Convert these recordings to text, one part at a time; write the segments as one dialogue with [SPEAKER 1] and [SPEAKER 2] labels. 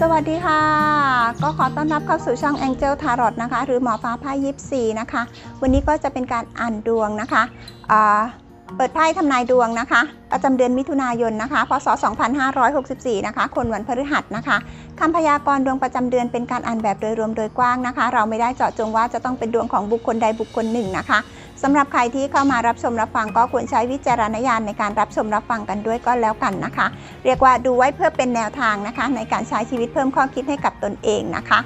[SPEAKER 1] สวัสดีค่ะ ก็ขอต้อนรับเข้าสู่ช่อง Angel Tarot นะคะ หรือหมอฟ้าไพ่ยิปซีนะคะ วันนี้ก็จะเป็นการอ่านดวงนะคะอ่า เปิดไพ่ทำนายดวงนะคะ ประจำเดือนมิถุนายนนะคะ พศ 2564 นะคะ คนวันพฤหัสนะคะคำพยากรณ์ดวงประจำเดือนเป็นการอ่านแบบโดยรวมโดยกว้างนะคะ เราไม่ได้เจาะจงว่าจะต้องเป็นดวงของบุคคลใดบุคคลหนึ่งนะคะสำหรับใครที่เข้ามารับชมรับฟังก็ควรใช้วิจารณญาณในการรับชมรับฟังกันด้วยก็แล้วกันนะคะ เรียกว่าดูไว้เพื่อเป็นแนวทางนะคะ ในการใช้ชีวิตเพิ่มข้อคิดให้กับตนเองนะคะ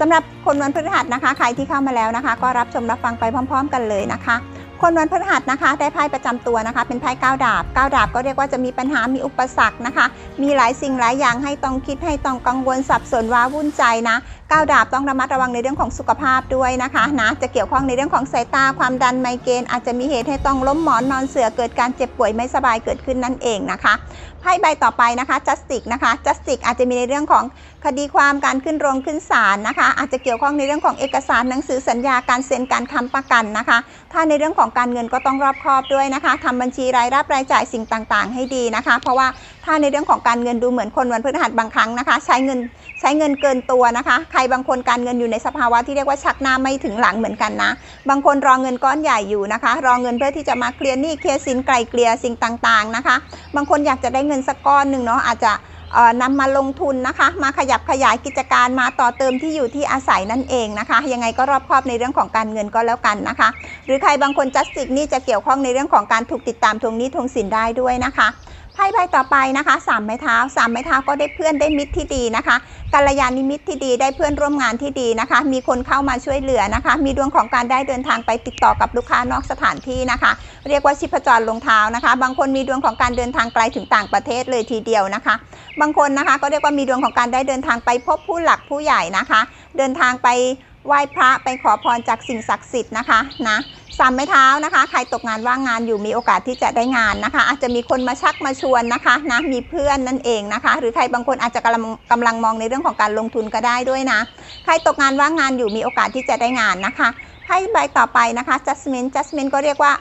[SPEAKER 1] สำหรับคนวันพฤหัสนะคะ ใครที่เข้ามาแล้วนะคะ ก็รับชมรับฟังไปพร้อม ๆ กันเลยนะคะ คนวันพฤหัสนะคะ ได้ไพ่ประจำตัวนะคะ เป็นไพ่ก้าวดาบก้าวดาบก็เรียกว่าจะมีปัญหามีอุปสรรคนะคะ มีหลายสิ่งหลายอย่างให้ต้องคิดให้ต้องกังวลสับสนว้าวุ่นใจนะก้าวดาบต้องระมัดระวังในเรื่องของสุขภาพด้วยนะคะนะจะเกี่ยวข้องในเรื่องของสายตาความดันไมเกรนอาจจะมีเหตุให้ต้องล้มหมอนนอนเสือเกิดการเจ็บป่วยไม่สบายเกิดขึ้นนั่นเองนะคะไพ่ใบต่อไปนะคะ justice นะคะ justice อาจจะมีในเรื่องของคดีความการขึ้นโรงขึ้นศาลนะคะ อาจจะเกี่ยวข้องในเรื่องของเอกสารหนังสือสัญญาการเซ็นการค้ำประกันนะคะ ถ้าในเรื่องของการเงินก็ต้องรอบคอบด้วยนะคะทำบัญชีรายรับรายจ่ายสิ่งต่างๆ ให้ดีนะคะ เพราะว่าถ้าในเรื่องของการเงินดูเหมือนคนวันพฤหัสบางครั้งนะคะ ใช้เงินใช้เงินเกินตัวนะคะ ใครบางคนการเงินอยู่ในสภาวะที่เรียกว่าชักหน้าไม่ถึงหลังเหมือนกันนะ บางคนรอเงินก้อนใหญ่อยู่นะคะ รอเงินเพื่อที่จะมาเคลียร์หนี้เคลียร์สินไกลเกลี่ยสิ่งต่างๆนะคะ บางคนอยากจะได้เงินสักก้อนหนึ่งเนาะอาจจะเอ่อนำมาลงทุนนะคะ มาขยับขยายกิจการมาต่อเติมที่อยู่ที่อาศัยนั่นเองนะคะ ยังไงก็รอบคอบในเรื่องของการเงินก็แล้วกันนะคะ หรือใครบางคนจัสติกนี่จะเกี่ยวข้องในเรื่องของการถูกติดตามทวงหนี้ทวงสินได้ด้วยนะคะ ไพ่ใบต่อไปนะคะสามไม้เท้าสามไม้เท้าก็ได้เพื่อนได้มิตรที่ดีนะคะกัลยาณมิตรที่ดีได้เพื่อนร่วมงานที่ดีนะคะ มีคนเข้ามาช่วยเหลือนะคะ มีดวงของการได้เดินทางไปติดต่อกับลูกค้านอกสถานที่นะคะ เรียกว่าชิพจรลงเท้านะคะ บางคนมีดวงของการเดินทางไกลถึงต่างประเทศเลยทีเดียวนะคะ บางคนนะคะก็เรียกว่ามีดวงของการได้เดินทางไปพบผู้หลักผู้ใหญ่นะคะ เดินทางไป ไหว้พระไปขอพรจากสิ่งศักดิ์สิทธิ์นะคะนะสามไม้เท้านะคะ ใครตกงานว่างงานอยู่มีโอกาสที่จะได้งานนะคะ อาจจะมีคนมาชักมาชวนนะคะนะมีเพื่อนนั่นเองนะคะ หรือใครบางคนอาจจะกำลังกำลังมองในเรื่องของการลงทุนก็ได้ด้วยนะ ใครตกงานว่างงานอยู่มีโอกาสที่จะได้งานนะคะไพ่ใบต่อไปนะคะ Jasmine Jasmine ก็เรียกว่า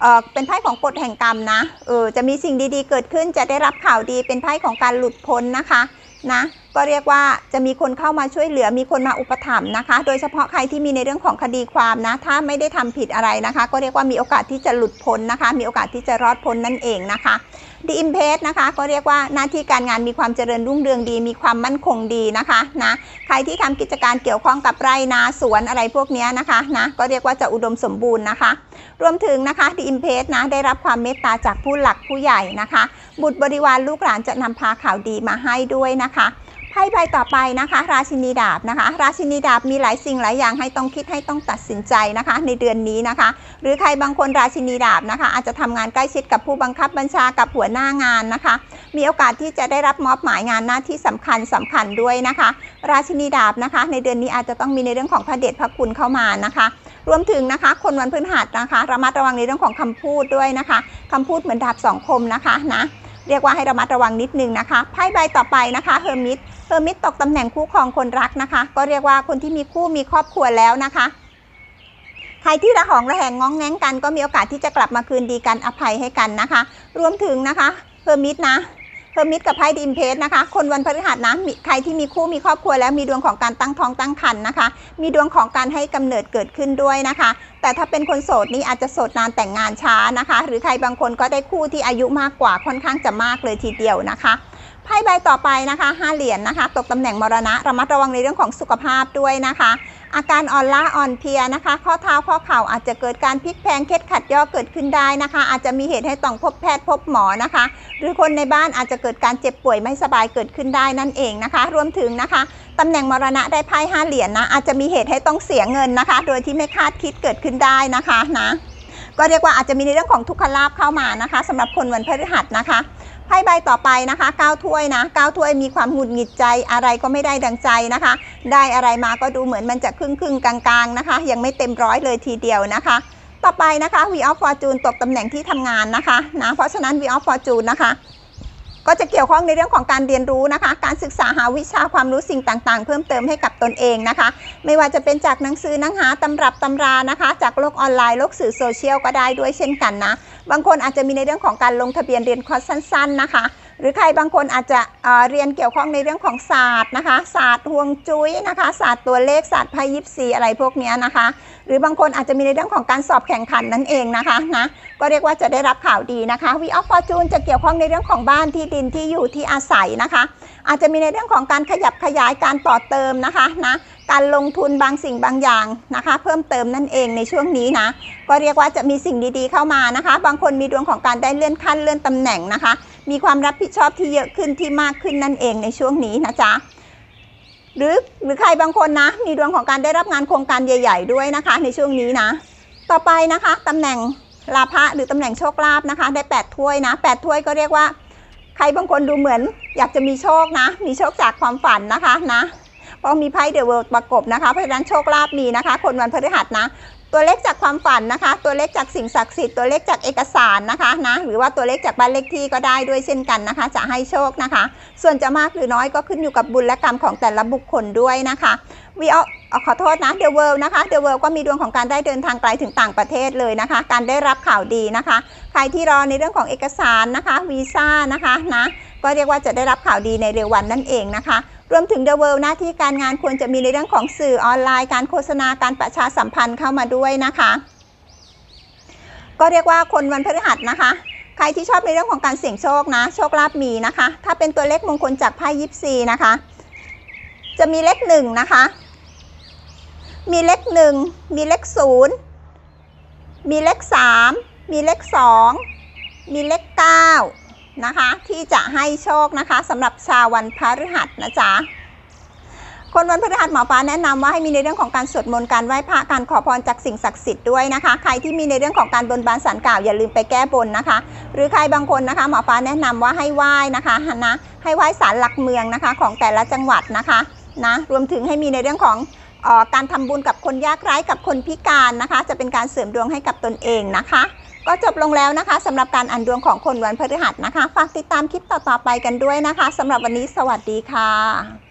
[SPEAKER 1] เออเป็นไพ่ของกฎแห่งกรรมนะเออจะมีสิ่งดีๆเกิดขึ้นจะได้รับข่าวดีเป็นไพ่ของการหลุดพ้นนะคะนะ ก็เรียกว่าจะมีคนเข้ามาช่วยเหลือมีคนมาอุปถัมภ์นะคะ โดยเฉพาะใครที่มีในเรื่องของคดีความนะ ถ้าไม่ได้ทำผิดอะไรนะคะ ก็เรียกว่ามีโอกาสที่จะหลุดพ้นนะคะ มีโอกาสที่จะรอดพ้นนั่นเองนะคะดีอิมเพสนะคะก็เรียกว่าหน้าที่การงานมีความเจริญรุ่งเรืองดี มีความมั่นคงดีนะคะนะใครที่ทำกิจการเกี่ยวข้องกับไร่นาสวนอะไรพวกนี้นะคะนะก็เรียกว่าจะอุดมสมบูรณ์นะคะ รวมถึงนะคะดีอิมเพสนะได้รับความเมตตาจากผู้หลักผู้ใหญ่นะคะ บุตรบริวารลูกหลานจะนำพาข่าวดีมาให้ด้วยนะคะ ไพ่ใบต่อไปนะคะ ราชินีดาบนะคะ ราชินีดาบมีหลายสิ่งหลายอย่างให้ต้องคิดให้ต้องตัดสินใจนะคะ ในเดือนนี้นะคะ หรือใครบางคนราชินีดาบนะคะ อาจจะทำงานใกล้ชิดกับผู้บังคับบัญชากับหัวหน้างานนะคะ มีโอกาสที่จะได้รับมอบหมายงานหน้าที่สำคัญสำคัญด้วยนะคะ ราชินีดาบนะคะ ในเดือนนี้อาจจะต้องมีในเรื่องของพระเดชพระคุณเข้ามานะคะรวมถึงนะคะ คนวันพฤหัสนะคะ ระมัดระวังในเรื่องของคำพูดด้วยนะคะคำพูดเหมือนดาบสองคมนะคะนะ เรียกว่าให้ระมัดระวังนิดนึงนะคะไพ่ใบต่อไปนะคะเฮอร์มิตเฮอร์มิตตกตำแหน่งคู่ครองคนรักนะคะ ก็เรียกว่าคนที่มีคู่มีครอบครัวแล้วนะคะ ใครที่ระหองระแหงง้องแง้งกัน ก็มีโอกาสที่จะกลับมาคืนดีกันอภัยให้กันนะคะ รวมถึงนะคะเฮอร์มิตนะ เฮอร์มิตกับไพ่ดิมเพสนะคะ คนวันพฤหัสนะใครที่มีคู่มีครอบครัวแล้วมีดวงของการตั้งท้องตั้งครรภ์นะคะ มีดวงของการให้กำเนิดเกิดขึ้นด้วยนะคะ แต่ถ้าเป็นคนโสดนี่อาจจะโสดนานแต่งงานช้านะคะ หรือใครบางคนก็ได้คู่ที่อายุมากกว่าค่อนข้างจะมากเลยทีเดียวนะคะไพ่ใบต่อไปนะคะห้าเหรียญนะคะ ตกตำแหน่งมรณะระมัดระวังในเรื่องของสุขภาพด้วยนะคะ อาการอ่อนล้าอ่อนเพลียนะคะข้อเท้าข้อเข่าอาจจะเกิดการพลิกแพงเคล็ดขัดย่อเกิดขึ้นได้นะคะ อาจจะมีเหตุให้ต้องพบแพทย์พบหมอนะคะ หรือคนในบ้านอาจจะเกิดการเจ็บป่วยไม่สบายเกิดขึ้นได้นั่นเองนะคะ รวมถึงนะคะตำแหน่งมรณะได้ไพ่ห้าเหรียญนะอาจจะมีเหตุให้ต้องเสียเงินนะคะ โดยที่ไม่คาดคิดเกิดขึ้นได้นะคะนะก็เรียกว่าอาจจะมีในเรื่องของทุกขลาภเข้ามานะคะสำหรับคนวันพฤหัสนะคะ ไพ่ใบต่อไปนะคะ9ถ้วยนะ9ถ้วยมีความหงุดหงิดใจอะไรก็ไม่ได้ดังใจนะคะ ได้อะไรมาก็ดูเหมือนมันจะครึ่งครึ่งกลางๆนะคะ ยังไม่เต็มร้อยเลยทีเดียวนะคะ ต่อไปนะคะ V of Fortune ตกตำแหน่งที่ทำงานนะคะนะเพราะฉะนั้น V of Fortune นะคะ ก็จะเกี่ยวข้องในเรื่องของการเรียนรู้นะคะ การศึกษาหาวิชาความรู้สิ่งต่างๆ เพิ่มเติมให้กับตนเองนะคะ ไม่ว่าจะเป็นจากหนังสือหนังหาตำรับตำรานะคะ จากโลกออนไลน์โลกสื่อโซเชียลก็ได้ด้วยเช่นกันนะ บางคนอาจจะมีในเรื่องของการลงทะเบียนเรียนคอร์สสั้น ๆนะคะ หรือใครบางคนอาจจะเเรียนเกี่ยวข้องในเรื่องของศาสตร์นะคะ ศาสตร์ห่วงจุ้ยนะคะ ศาสตร์ตัวเลขศาสตร์ไพ่ยิปซีอะไรพวกนี้นะคะ หรือบางคนอาจจะมีในเรื่องของการสอบแข่งขันนั่นเองนะคะนะก็เรียกว่าจะได้รับข่าวดีนะคะวีออฟฟอร์จูนจะเกี่ยวข้องในเรื่องของบ้านที่ดินที่อยู่ที่อาศัยนะคะ อาจจะมีในเรื่องของการขยับขยายการต่อเติมนะคะนะ การลงทุนบางสิ่งบางอย่างนะคะ เพิ่มเติมนั่นเองในช่วงนี้นะ ก็เรียกว่าจะมีสิ่งดีๆเข้ามานะคะ บางคนมีดวงของการได้เลื่อนขั้นเลื่อนตำแหน่งนะคะ มีความรับผิดชอบที่เยอะขึ้นที่มากขึ้นนั่นเองในช่วงนี้นะจ๊ะหรือหรือใครบางคนนะ มีดวงของการได้รับงานโครงการใหญ่ ๆ ด้วยนะคะ ในช่วงนี้นะ ต่อไปนะคะตำแหน่งลาภะหรือตำแหน่งโชคลาภนะคะ ได้ 8 ถ้วยนะ 8 ถ้วยก็เรียกว่า ใครบางคนดูเหมือน อยากจะมีโชคนะ มีโชคจากความฝันนะคะนะ เพราะมีไพ่เดอะเวิลด์ประกบนะคะ เพราะฉะนั้นโชคลาภมีนะคะ คนวันพฤหัสนะ ตัวเลขจากความฝันนะคะ ตัวเลขจากสิ่งศักดิ์สิทธิ์ ตัวเลขจากเอกสารนะคะนะ หรือว่าตัวเลขจากบ้านเลขที่ก็ได้ด้วยเช่นกันนะคะ จะให้โชคนะคะ ส่วนจะมากหรือน้อยก็ขึ้นอยู่กับบุญและกรรมของแต่ละบุคคลด้วยนะคะวีออขอโทษนะ The World นะคะ The World ก็มีดวงของการได้เดินทางไกลถึงต่างประเทศเลยนะคะ การได้รับข่าวดีนะคะ ใครที่รอในเรื่องของเอกสารนะคะวีซ่านะคะนะก็เรียกว่าจะได้รับข่าวดีในเร็ววันนั่นเองนะคะ รวมถึง The World หน้าที่การงานควรจะมีในเรื่องของสื่อออนไลน์การโฆษณาการประชาสัมพันธ์เข้ามาด้วยนะคะ ก็เรียกว่าคนวันพฤหัสนะคะ ใครที่ชอบในเรื่องของการเสี่ยงโชคนะ โชคลาภมีนะคะ ถ้าเป็นตัวเลขมงคลจากไพ่ยิปซีนะคะ จะมีเลขหนึ่งนะคะ มีเลขหนึ่งมีเลขศูนย์มีเลขสามมีเลขสองมีเลขเก้า นะคะ ที่จะให้โชคนะคะสำหรับชาววันพฤหัสนะจ๊ะคนวันพฤหัสหมอฟ้าแนะนำว่าให้มีในเรื่องของการสวดมนต์การไหว้พระการขอพรจากสิ่งศักดิ์สิทธิ์ด้วยนะคะ ใครที่มีในเรื่องของการบนบานสารกล่าวอย่าลืมไปแก้บนนะคะ หรือใครบางคนนะคะหมอฟ้าแนะนำว่าให้ไหว้นะคะนะให้ไหว้ศาลหลักเมืองนะคะของแต่ละจังหวัดนะคะนะรวมถึงให้มีในเรื่องของ การทำบุญกับคนยากไร้กับคนพิการนะคะ จะเป็นการเสริมดวงให้กับตนเองนะคะ ก็จบลงแล้วนะคะสำหรับการอ่านดวงของคนวันพฤหัสนะคะ ฝากติดตามคลิปต่อๆไปกันด้วยนะคะสำหรับวันนี้สวัสดีค่ะ